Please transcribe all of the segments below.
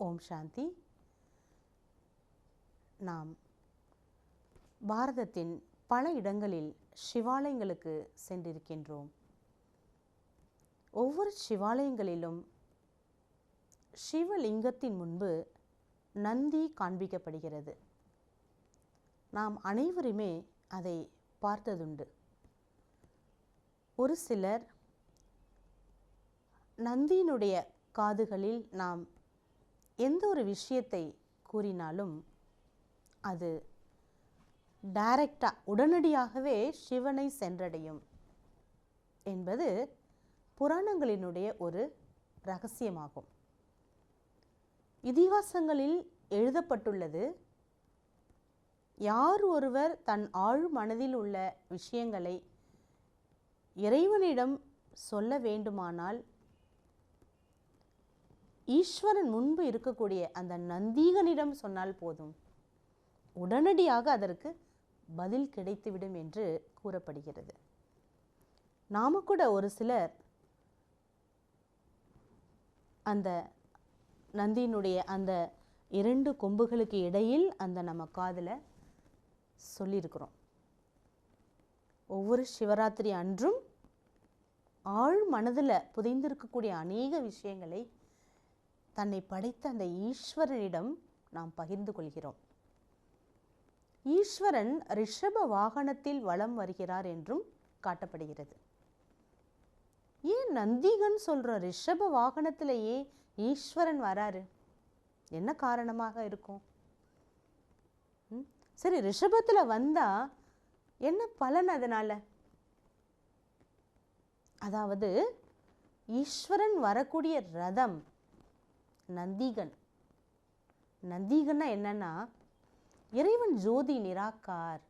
ஓம் சாந்தி. நாம் பாரதத்தின் பல இடங்களில் சிவாலயங்களுக்கு சென்றிருக்கின்றோம். ஒவ்வொரு சிவாலயங்களிலும் சிவலிங்கத்தின் முன்பு நந்தி காண்பிக்கப்படுகிறது. நாம் அனைவருமே அதை பார்த்ததுண்டு. ஒரு சிலர் நந்தியினுடைய காதுகளில் நாம் எந்த ஒரு விஷயத்தை கூறினாலும் அது டைரக்டாக உடனடியாகவே சிவனை சென்றடையும் என்பது புராணங்களினுடைய ஒரு ரகசியமாகும். இதிகாசங்களில் எழுதப்பட்டுள்ளது யார் ஒருவர் தன் ஆழ் மனதில் உள்ள விஷயங்களை இறைவனிடம் சொல்ல வேண்டுமானால் ஈஸ்வரன் முன்பு இருக்கக்கூடிய அந்த நந்தீகனிடம் சொன்னால் போதும். உடனடியாக அதற்கு பதில் கிடைத்துவிடும் என்று கூறப்படுகிறது. நாம கூட ஒரு சிலர் அந்த நந்தியினுடைய அந்த இரண்டு கொம்புகளுக்கு இடையில் அந்த நம்ம காதில் சொல்லியிருக்கிறோம். ஒவ்வொரு சிவராத்திரி அன்றும் ஆழ் மனதில் புதைந்திருக்கக்கூடிய அநேக விஷயங்களை தன்னை படைத்த அந்த ஈஸ்வரனிடம் நாம் பகிர்ந்து கொள்கிறோம். ஈஸ்வரன் ரிஷப வாகனத்தில் வலம் வருகிறார் என்றும் காட்டப்படுகிறது. ஏன் நந்திகன் சொல்கிற ரிஷப வாகனத்திலேயே ஈஸ்வரன் வராரு? என்ன காரணமாக இருக்கும்? ம்? சரி ரிஷபத்தில் வந்தா என்ன பலன் அதனால்? அதாவது ஈஸ்வரன் வரக்கூடிய ரதம் நந்திகன். நந்திகன்னா என்னன்னா இறைவன் ஜோதி நிராகார்.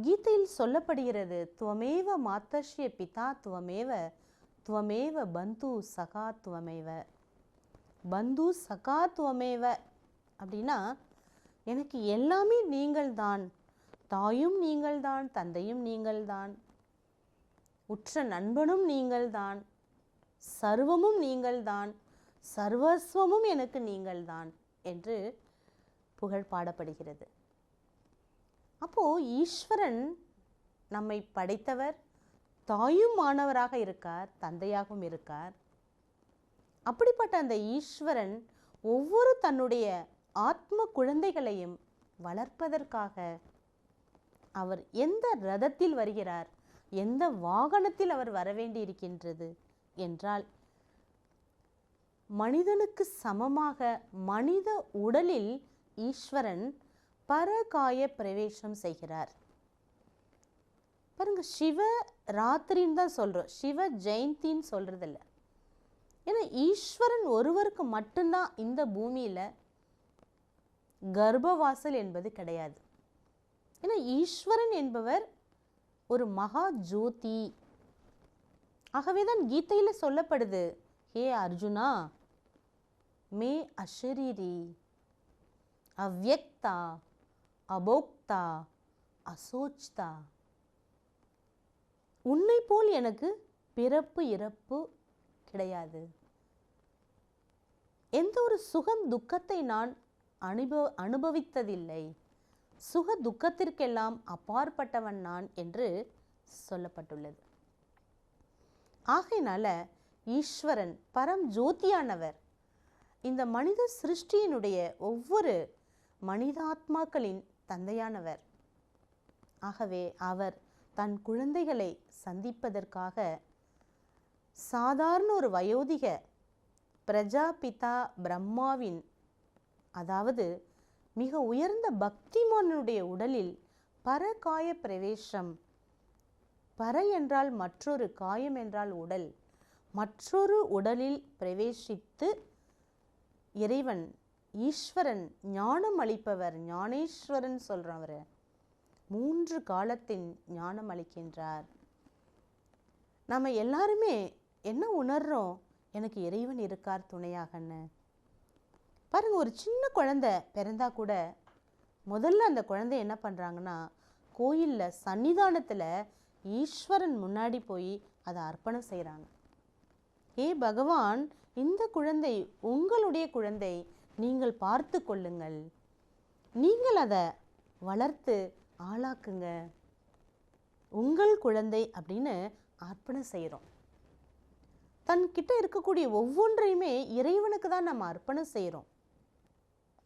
கீதையில் சொல்லப்படுகிறது துவமேவ மாத்தஷ்ய பிதா துவமேவ துவமேவ பந்து சகா துவமேவ. பந்து சகா துவமேவ அப்படின்னா எனக்கு எல்லாமே நீங்கள்தான். தாயும் நீங்கள்தான் தந்தையும் நீங்கள்தான். உற்ற நண்பனும் நீங்கள்தான். சர்வமும் நீங்கள்தான். சர்வஸ்வமும் எனக்கு நீங்கள்தான் என்று புகழ் பாடப்படுகிறது. அப்போது ஈஸ்வரன் நம்மை படைத்தவர் தாயும் மாணவராக இருக்கார் தந்தையாகவும் இருக்கார். அப்படிப்பட்ட அந்த ஈஸ்வரன் ஒவ்வொரு தன்னுடைய ஆத்ம குழந்தைகளையும் வளர்ப்பதற்காக அவர் எந்த ரதத்தில் வருகிறார் எந்த வாகனத்தில் அவர் வரவேண்டி இருக்கின்றது என்றால் மனிதனுக்கு சமமாக மனித உடலில் ஈஸ்வரன் பரகாய பிரவேசம் செய்கிறார். பாருங்க சிவ ராத்திரின்னு தான் சொல்கிறோம் சிவ ஜெயந்தின்னு சொல்கிறதில்ல ஏன்னா ஈஸ்வரன் ஒருவருக்கு மட்டும்தான் இந்த பூமியில் கர்ப்பவாசல் என்பது கிடையாது. ஏன்னா ஈஸ்வரன் என்பவர் ஒரு மகா ஜோதி. ஆகவே தான் கீதையில் சொல்லப்படுது ஹே அர்ஜுனா மே அஷரீரி. அவ்யக்தா அபோக்தா அசோச்தா. உன்னை போல் எனக்கு பிறப்பு இறப்பு கிடையாது. எந்த ஒரு சுகம் துக்கத்தை நான் அனுபவ அனுபவித்ததில்லை. சுக துக்கத்திற்கெல்லாம் அப்பாற்பட்டவன் நான் என்று சொல்லப்பட்டுள்ளது. ஆகையினால ஈஸ்வரன் பரம் ஜோதியானவர் இந்த மனித சிருஷ்டியினுடைய ஒவ்வொரு மனிதாத்மாக்களின் தந்தையானவர். ஆகவே அவர் தன் குழந்தைகளை சந்திப்பதற்காக சாதாரண ஒரு வயோதிக பிரஜாபிதா பிரம்மாவின் அதாவது மிக உயர்ந்த பக்திமானனுடைய உடலில் பரகாய பிரவேசம் பர என்றால் மற்றொரு காயம் என்றால் உடல் மற்றொரு உடலில் பிரவேசித்து இறைவன் ஈஸ்வரன் ஞானம் அளிப்பவர் ஞானேஸ்வரன் சொல்றவர். மூன்று காலத்தின் ஞானம் அளிக்கின்றார். நம்ம எல்லாருமே என்ன உணர்றோம்? எனக்கு இறைவன் இருக்கார் துணையாகன்னு. பாருங்க ஒரு சின்ன குழந்தை பிறந்தா கூட முதல்ல அந்த குழந்தை என்ன பண்ணுறாங்கன்னா கோயிலில் சன்னிதானத்தில் ஈஸ்வரன் முன்னாடி போய் அதை அர்ப்பணம் செய்கிறாங்க ஏ பகவான் இந்த குழந்தை உங்களுடைய குழந்தை நீங்கள் பார்த்து கொள்ளுங்கள். நீங்கள் அதை வளர்த்து ஆளாக்குங்க. உங்கள் குழந்தை அப்படின்னு அர்ப்பணம் செய்கிறோம் தன்கிட்ட இருக்கக்கூடிய ஒவ்வொன்றையுமே இறைவனுக்கு தான் நம்ம அர்ப்பணம் செய்கிறோம்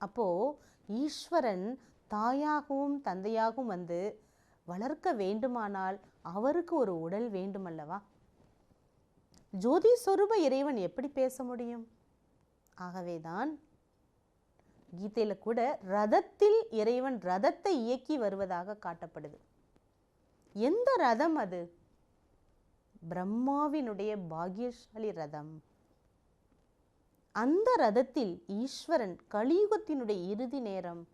அப்போது ஈஸ்வரன் தாயாகவும் தந்தையாகவும் வந்து வளர்க்க வேண்டுமானால் அவருக்கு ஒரு உடல் வேண்டுமல்லவா? ஜோதி சொரூப இறைவன் எப்படி பேச முடியும்? ஆகவேதான் கீதையில் கூட ரதத்தில் இறைவன் ரதத்தை இயக்கி வருவதாக காட்டப்படுது. எந்த ரதம் அது? பிரம்மாவினுடைய பாகியசாலி ரதம். அந்த ரதத்தில் ஈஸ்வரன் கலியுகத்தினுடைய இறுதி நேரம்.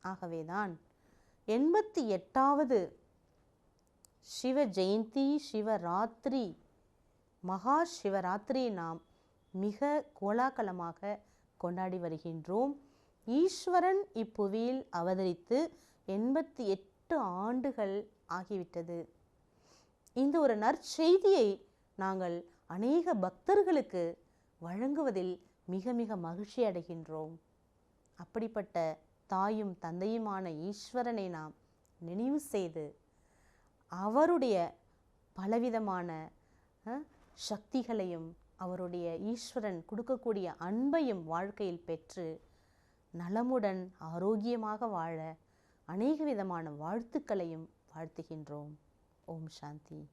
ஆகவேதான் எண்பத்தி எட்டாவது சிவ ஜெயந்தி சிவராத்திரி மகா சிவராத்திரியை நாம் மிக கோலாகலமாக கொண்டாடி வருகின்றோம். ஈஸ்வரன் இப்புவியில் அவதரித்து எண்பத்தி எட்டு ஆண்டுகள் ஆகிவிட்டது. இந்த ஒரு நற்செய்தியை நாங்கள் அநேக பக்தர்களுக்கு வழங்குவதில் மிக மிக மகிழ்ச்சி அடைகின்றோம். அப்படிப்பட்ட தாயும் தந்தையுமான ஈஸ்வரனை நாம் நினைவு செய்து அவருடைய பலவிதமான சக்திகளையும் அவருடைய ஈஸ்வரன் கொடுக்கக்கூடிய அன்பையும் வாழ்க்கையில் பெற்று நலமுடன் ஆரோக்கியமாக வாழ அநேக விதமான வாழ்த்துக்களையும் வாழ்த்துகின்றோம். ஓம் சாந்தி.